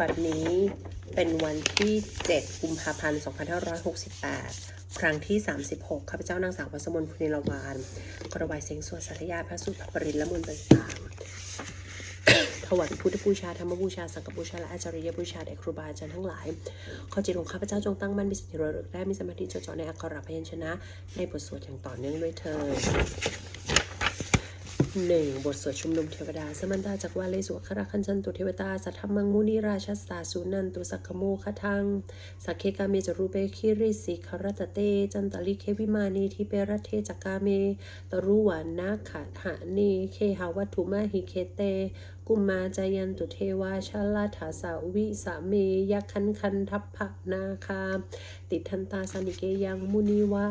บัดนี้เป็นวันที่ 7 กุมภาพันธ์ 2568 ครั้งที่ 36 ข้าพเจ้านางสาววัสมนพุนิลวานกระวายเสียงสวดสาธยายพระสุตรพระปรินและมนต์ต่างๆถวายพุทธบูชาธรรมบูชา สังฆบูชา และอาจาริยบูชาแด่ครูบาอาจารย์ทั้งหลาย ขอจิตของข้าพเจ้าจงตั้งมั่นมีสติระลึกได้มีสมาธิจดจ่อในอักขระพยัญชนะ ในบทสวดอย่างต่อเนื่องด้วยเถิด หนึ่งบทสวดชุมนุมเทวดา สมันตาจากวาเลสวคราคันชันตุเทวตา สัทธมังมุนีราชสตาสุนันตุสักขโมคทัง สักเคกาเมจรูเปคิริสิคารตเต จันตลิเควิมานีทิเปรเทจักกาเม ตรุวานาขัหะเนเคหาวัตถุมาหิเคเต กุมมาจายันตุเทวาชาลาถาสาวิสาเมยคันคันทัพพะนาคา ติทันตาสนิเกยังมุนีวะ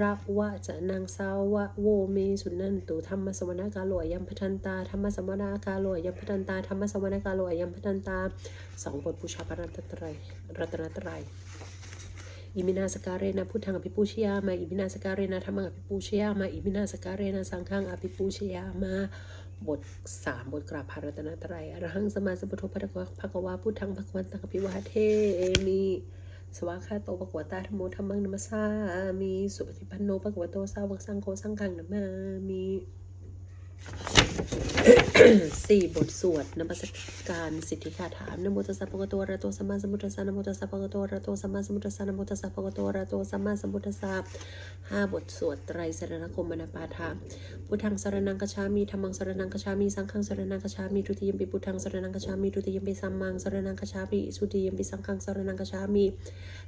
ระวะจะนางสาวะโวเมสุนันตุธรรมสวนากาโลอยัมพทันตาธรรมสวนากาโลอยัมพทันตาธรรมสวนากาโลอยัมพทันตาสองบทบูชาพระรัตนตรัยรัตนตรัยอิมินาสการเรนะพุทธังอภิปูชยามาอิมินาสการเรนะธรรมังอภิปูชยามาอิมินาสการเรนะสังฆังอภิปูชยามาบทสามบทกราบพระรัตนตรัยอรหังสมาสัมพุทโธพระกวาภควาพุทธังภควันตังอภิวาเทมิ สวากขาโตปะกวตาธรรมโมธรรมังนัมสามี สุปฏิปันโนปะกวโตสาวกสังโฆสังฆังนัมามี สี่บทสวดนมัสการสิทธิคาถามนโมตัสสะภะคะวะโตอะระหะโตสัมมาสัมพุทธัสสะนโมตัสสะภะคะวะโตอะระหะโตสัมมาสัมพุทธัสสะนโมตัสสะภะคะวะโตอะระหะโตสัมมาสัมพุทธัสสะห้าบทสวดไตรสรณคมมนาปาฐาพุทธังสรนังกัจฉามิธรรมังสรนังกัจฉามิสังฆังสรนังกัจฉามิทุติยมปิพุทธังสรนังกัจฉามิทุติยมปิสัมมังสรนังกัจฉามิสุติยมปิสังฆังสรนังกัจฉามิ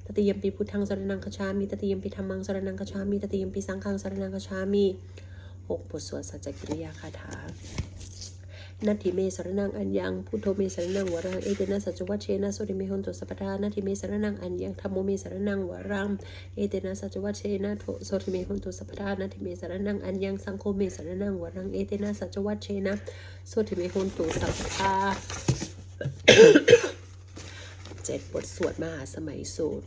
ตติยมปิพุทธังสรนังกัจฉามิตติยมปิธรรมังสรนังกัจฉามิตติยมปิสังฆังสรนังกัจฉามิ หกบทสวดสัจจกิริยาคาถานัตถิเมสรนังอัญญังพุทโธเมสรนังวรังเอเตนะสัจจวัชเชนะโสติเมหนตุสัพพทานัตถิเมสรนังอัญญังธรรมโมเมสรนังวรังเอเตนะสัจจวัชเชนะโทโสติเมหนตุสัพพทานัตถิเมสรนังอัญญังสังโฆเมสรนังวรังเอเตนะสัจจวัชเชนะโสติเมหนตุสัพพทาเจ็ดบทสวดมหาสมัยสูตร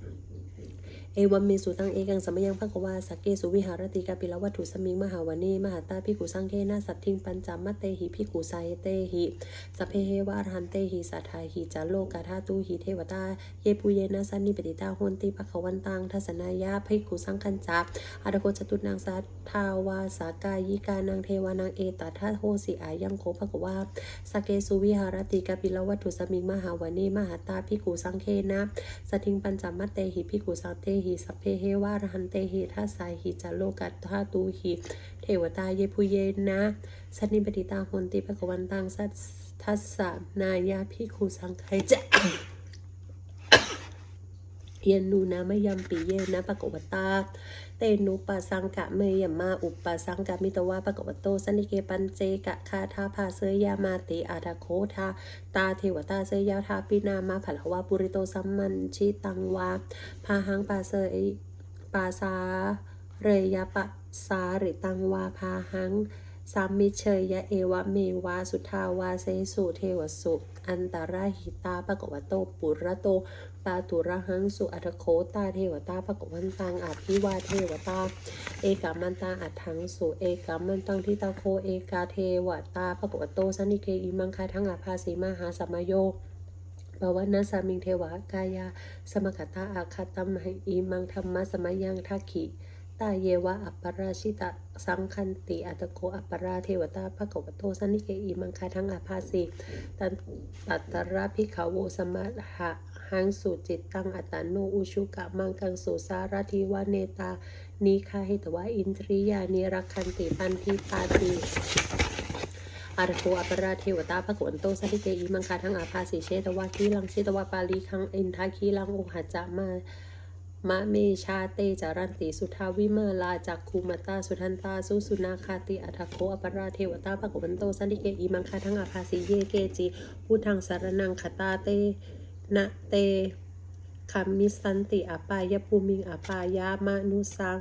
เอวัมเมสุตังเอกังสมยังภะกวาสักเกสุวิหารติกาปิลวัตถุสมิงมหาวเนมหาตาพิกุสังเคนะสัตทิงปัญจมัตเตหิพิกุไซเตหิสัพเพเฮวะรันเตหิสัทธาหิจาโลกาธาตุหิเทวตาเยปุเยนะสันนิปติตาโหนติปะขวันตังทัศนายาภิกขุสังคัญจับอาดโกจตุนางสัทาวาสากายิกานางเทวานางเอตทัโหสิอายังโคภะกวาสักเกสุวิหารติกาปิลวัตถุสมิงมหาวเนมหาตาพิกุสังเคนะสัตทิงปัญจมัตเตหิพิกุสังเตหิสัพเพเฮวารหันเตหิทัสสายหิจาโลกัตถาตูหิเทวตาเยปุเยนะสันนิปติตาโหนติภะกวันตังสัทัสสนายาพิคูสังไคจะเยนูนะมะยัมปิเยนะปะกวตา นุปสังกะเมยมาอุปปะสังกะมิตวะปะกวโตสันิเกปันเจกะคาทาภาเสยยามาติอาทาโคทาตาเทวตาเสยยาทาปินามาผัลวะปุริโตสัมมันชิตังวาพาหังปาเสยปาสาเรยปะสาริตังวาพาหัง สามิเชยยะเอวะเมวาสุทาวาเซสุเทวสุอันตราหิตาปะกวโตปุระโตปาตุระหังสุอัตโคตาเทวตาปะกวันตังอาภิวาเทวตา เอกามันตาอัฏฐังสุเอกามันตังทิตาโคเอกาเทวตาปะกวโตสันนิเกอิมังคาทั้งอาภาสีมหาสัมโยปวันะสามิงเทวากายา สมคตาอาคาตัมหิอิมังธรรมะสมยังทักขิ ตาเยวะอัปปราชิตะสังคันติอัตโกอัปปราเทวตาภะกวโตสันนิเกอิมังคาทั้งอาภาสีตันตัตระพิขาวโวสมะหะหังสุจิตตังอัตตโนอุชุกะมังกังสุสารทิวะเนตานิคาหิตวะอินทริยานิรักขันติปันทิปาติอารโคอัปราเทวตาภะกวันโตสันติเกอิมังคาทั้งอาภาสิเชตวะคีลังเชตวะปาลีคังอินทาคีลังโอหัจจะมา มะเมชาเตจารันติสุทาวิมาลาจักคูมาตาสุทันตาสุสุนาคาติอัทโคอปราเทวตาปะกวันโตสันติเกอิมังคาทั้งอาภาสีเยเกจิพุทธังสารนังคตาเตนะเตคามิสันติอปายภูมิงอปายามนุสัง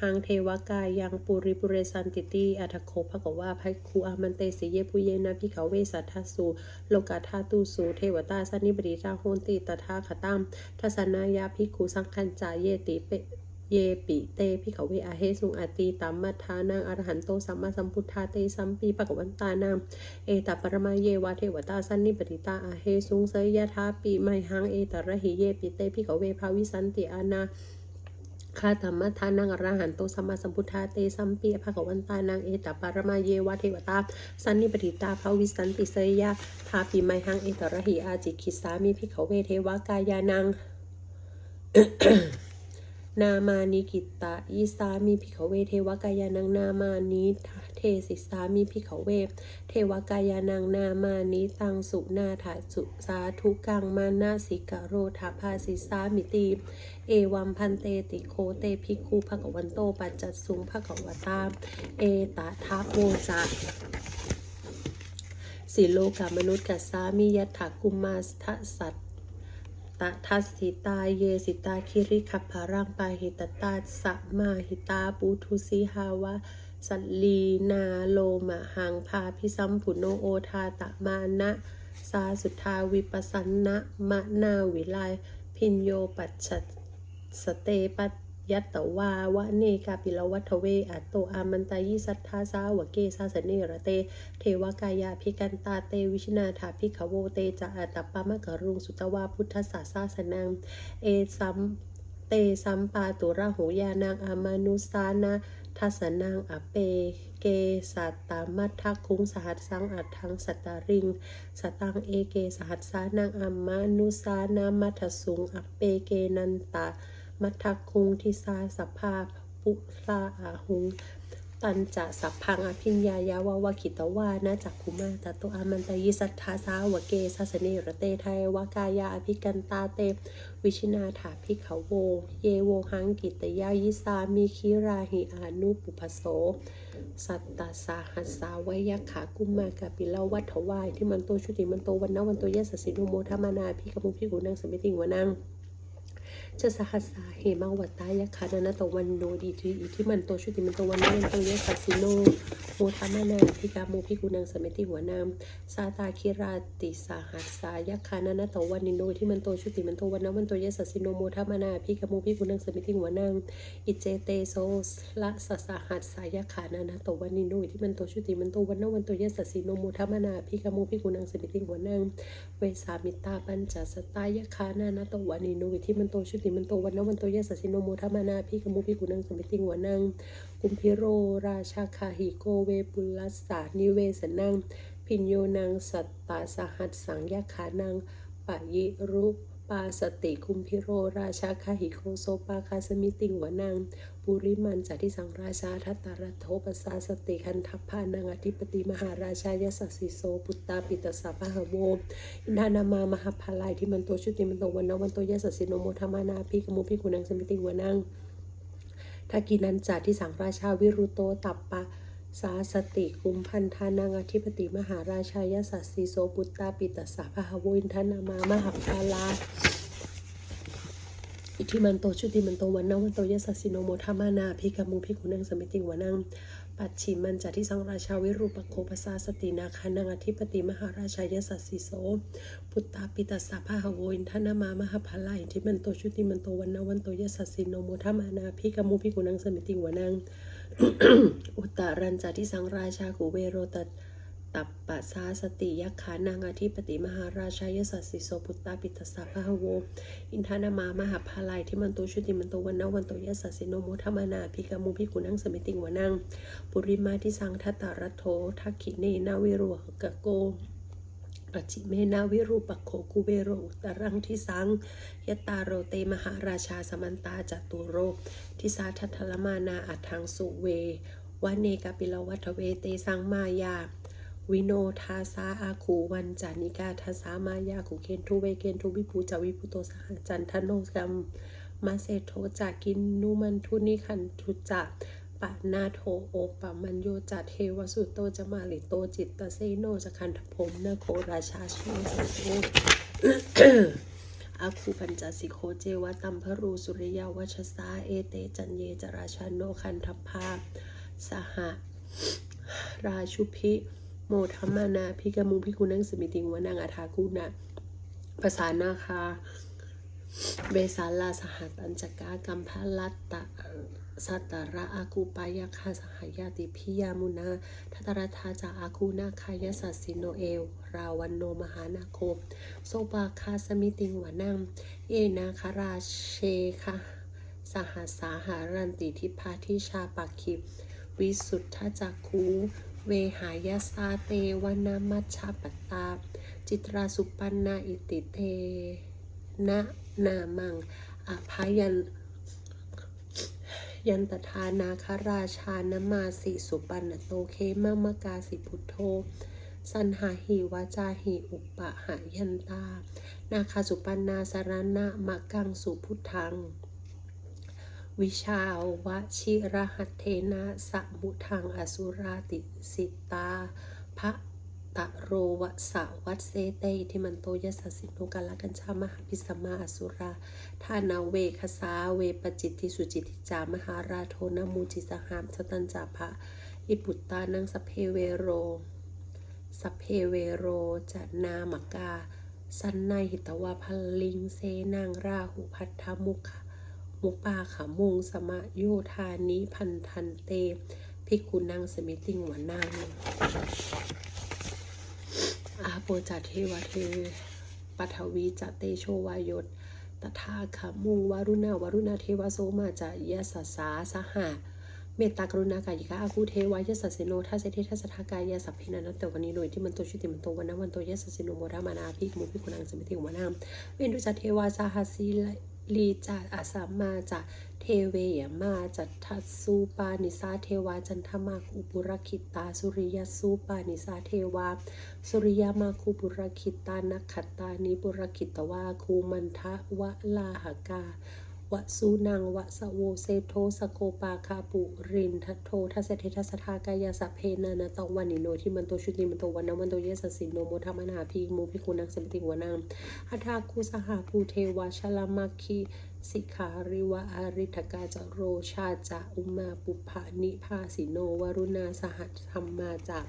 หังเทวกายยังปุริปุเรสันติตีอัทโคภะกว่าภัยคูอามันเตสิเยปุเยนะพิเขาเวสัทธสูโลกาธาตุสูเทวตาสันนิบริจาโหนติตถาคตัมทัศนายาภิกขุสังคัญจาเยติเปเยปิเตพิขเวอาเฮสุงอาตีตัมมัทธานังอรหันโตสัมมาสัมพุทธาเตสัมปีปะกวันตานังเอตัปรมาเยวาเทวตาสันนิปติตาอาเฮสุงเสยยะทาปีไมหังเอตระหิเยปิเตพิขเวภาวิสันติอานา คาธรรมทานังอรหันโตสัมมาสัมพุทธาเตสัมปีภะกวันตานังเอตัปรมาเยวะเทวตา สันนิปติตาภาวิสันติเสยยะทาปีไมหังเอตระหิอาจิคิสามีพิขเวเทวกายานัง นามานิกิตตาอีสามีพิขเวเทวกายานังนามานิเทศิสามีพิขเวเทวกายานังนามานิตังสุนาถาสุสาธุกังมานาสิกโรธาภาสิสามิตีเอวัมพันเตติโคเตภิกขุภกวันโตปัจจัตสุงภกวตาเอตาทาโพจะสิโลกามนุษย์กัสสามิยัตถากุมมาสทสัต ตทัสสิตาเยสิตาคิริขับภารังปาหิตตาสัมมาหิตาปุทุสีหาวะสัลลีนาโลมะหังพาพิสัมผุโนโอทาตะมานะสาสุทาวิปัสสนะมะนาวิไลพินโยปัจฉสเตปัต ยัตตวาวะเนกาปิลวัทเว อัตโตอามันตายิสัทธาสาวะเกสาสเนระเต เทวกายาพิกันตาเตวิชนาถาพิขโวเตจะอัตตปามะกะรุงสุตวาพุทธศาสาสนัง เอสัมเตสัมปาตุระหูยานางอามานุสานาทัสนางอเปเกสัตตามัททักคุงสหัสสังอัดทังสัตตาริง สตังเอเกสหัสสานางอามานุสานามัทสุงอเปเกนันตา มัทคุงทิสาสภาปุลาอาหุงตันจะสัพพังอภิญญายาวาวาคิตวานะจักคุมาตโตอามันตยิสัทธาสาวะเกสัสเนระเตไทยวากายาอภิกันตาเต วิชินาถาพิขโว เยโวหังกิตยายิสามีคิราหิอานุปุพโส สัตตาสาหัสสาวยขากุมากาปิลาวัฏวายที่มันโตชุติมันโตวันนวันโตยะสสินุโมทมานาพิกมุพิกุนังสมิติงวนัง จะสหัสสาเหมาวัตตายะคานานาตวันโนดีทีอิทิมันโตชุติมันโตวันนันโตเยสัสสิโนโมทามานาพิกาโมพิกุนังสเมติหัวนามซาตาคิราติสาหัสสายะคานานาตวันนิโนที่มันโตชุติมันโตวันนันวันโตเยสัสสิโนโมทามานาพิกาโมพิกุนังสเมติหัวนามอิเจเตโซละสสาหัสสายะคานานาตวันนิโนที่มันโตชุติมันโตวันนันวันโตเยสัสสิโนโมทามานาพิกาโมพิกุนังสเมติหัวนามเวสามิตาปัญจสตายะคานานาตวันนิโนที่มันโตชุติมันโตวันนันวันโตเยสัสสิโนโมทามานาพิกมุพิกุนังสมิติหัวนังกุมพิโรราชาคาหิโกเวปุลัสสานิเวสนังพิญโยนังสัตตาสหัสสังยาขานังปะยิรุ ปาสติคุมพิโร ราชาคาหิโกโซปาคาสมิติงวนังปุริมันจัติสังราชาทัตตารโทปสาสติคันทัพพานังอธิปติมหาราชายสัสสิโสปุตตาปิตสาพหโวอินทานามามหาพาลายที่มันโตชุติมันโตวันนวันโตยสัสสิโนโมทามานาพิกมุพิกุนังสมิติงวนังทากินันจาที่สังราชาวิรุโตตัปปะ สาสติกุมพันธานังอธิปติมหาราชายสัสสีโสปุตตาปิตสาพหวินทนามามหาพาลาอิทิมันโตชุติมันโตวันนาวันโตยสัสสิโนโมทามานาพิกามูพิกุนังสมิติงวนังปัจฉิมันจาที่สังราชาวิรูปโคปสาสตินาคานังอธิปติมหาราชายสัสสิโสพุตตาปิตสาพหโวินทนามามหาพาลาอิทิมันโตชุติมันโตวันนาวันโตยสัสสิโนโมทามานาพิกามูพิกุนังสมิติงวนัง อุตตรันจาที่สังราชากุเวโรตตัปปะสาสติยักขานางอธิปติมหาราชายสัสสิโสปุตตาปิตสาพหโว อินทานามามหาพาลายที่มันโตชุติมันโตวันนาวันโตยสัสสิโนโมทมนาพิกามุพิกุนังสมิติงวนังปุริมาที่สังทัตตารัตโททักขิเนนาวิโรหกะโก ปัจฉิเมนาวิรูปโคกุเวโรอุตรังทิสังยตาโรเตมหาราชาสมันตาจตุโรทิสาทัทลมานาอัทังสุเววเนกาปิลวัทเวเตสังมายา วิโนทาสาอาคูวันจานิกาทาสามายาคุเคนทุเวเคนทุวิภูจาวิภูโตสหจันทโนกัมมาเซโทจากินนุมันทุนิคันทุจะ ปะนาโทโอปะมันโยจัเทวสุโตจมาลิโตจิตตเซโนจะคันทพมนโคราชาชิโสโตอาคูปัญจสิโคเจวะตัมพรูสุริยาวัชสาเอเตจันเยจราชาโนคันทภาสหราชุพิโมธรรมานาพิกมุพิกุนังสมิติงวนังอาทากุณะภาษานาคา เบสาลาสหัตัญจกากัมพลัตตะสัตตระอาคูปายาคาสหายาติพิยามุนาทัตรธาจาอาคูนาคายสัสสิโนเอล ราวันโนมหานาโคมโซปาคาสมิติงวานังเอนาคาราเชคะสหัสาหารันติทิพาทิชาปักขิวิสุทธจักคูเวหายาสาเตวนามัชชาปตตาจิตราสุปันนาอิติเต นะนามังอภายันยันตทานาคราชานมาสิสุปันโตเคมะมะกาสิพุทโธ สันหาหิวาจาหิอุปะหายันตา นาคาสุปันนาสารณะมะกังสุพุทธัง วิชาวชิรหัตเทนะสะมุทังอสุราติสิตาพระ โรวสะวัตเซเตทิมันโตยสัสสิโนกาลกัญชามหาพิสมาอสุราทานาเวคสาเวปจิตติสุจิติจามหาราโทนมูจิสหามสตันจาภะอิปุตตานังสเพเวโรสเพเวโรจะนามกา สันนหิตวาพลิงเซนางราหุพัทธมุขมุปาขามุงสมะโยธานิพันธันเตพิกุนังสมิติงหวานัง อาโปจัตเทวเทปัทวีจัตเตโชวายตตถาขมุงวารุณาวารุณาเทวโสมาจายสสาสหะเมตตากรุณากายิกาอาคูเทวายสสสิโนทัสเททัสทากายาสัพพินันตวันนี้โดยที่มันโตชุติมันโตวันนั้นวันโตยสสสิโนโมรามานาภิกมุภิกุนังสมิติวานามเวนดุจัตเทวาสาหัสสี ลีจาอาสามาจะเทเวยมาจัตทัสูปานิสาเทวาจันทมาคุบุรคิตา สุริยสูปานิสาเทวา สุริยมาคูบุรคิตานักขตานิบุรคิตวาคูมันทะวะลาหกา วสูนังวะสะโวเซโทสโกปาคาปุรินทัตโททัสเสเททัสทากายาสพเพนานาตองวันนิโนที่มันโตชุติมันโตวันนวันโตเยสสินโนโมทมนาพีโมพิคุนังสมติงวนามหัทาคูสหาภูเทวาชลามาคีสิขาริวะอาริทกาจโรชาจะอุมาปุภานิพาสิโนวรุณาสหัธรรมาจา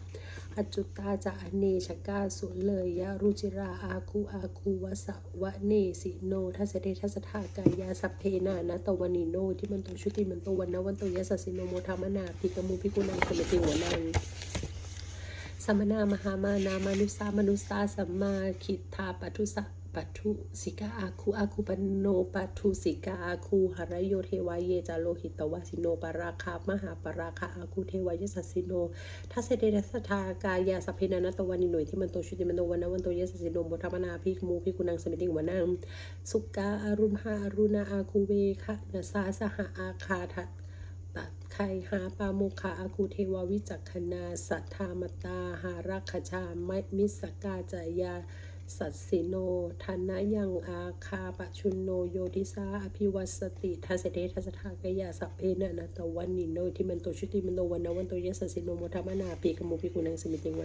อจุตาจะอเนชกาสุเลยยะรุจิราอาคูอาคูวสะวะเนสิโนทัสเดทัสทากายาสัพเพนานะตวันิโนที่มันโตชุติมันโตวันนวันโตยะสสสิโนโมทามนาพิกมุพิกุนังสมติหัวนังสมนามหามานามนุสามนุสาสัมมาคิทาปัทุสะ ปัทุสิกาอาคูอาคูปนโนปัทุสิกาอาคูหรโยเทวายเยจาโลหิตวาสิโนปราคามหาปราคาอาคูเทวายสัสสิโนทัสเดทัสทากายาสัพเพนานตวันนิโนที่มันโตชุติมันโตวันนวันโตยสัสสิโนโมทามนาพิกมูพิกุนังสมิติวานังสุกาอารุมหาอรุณาอาคูเวคะนาสาสหอาคาทัตตัดไคหาปาโมคาอาคูเทวาวิจักขณาสัทธามตาหารักขชาไมมิสกาจายา สัตสิโนธนะยังอาคาปชุนโนโยติสาอภิวัสติทัสเดทัสทากยาสัพเพนะนะตวันนิโนที่มันโตชุติมันโตวันนวันโตยสัสสิโนโมทามนาปีกมุปิกุนังสมิติวัน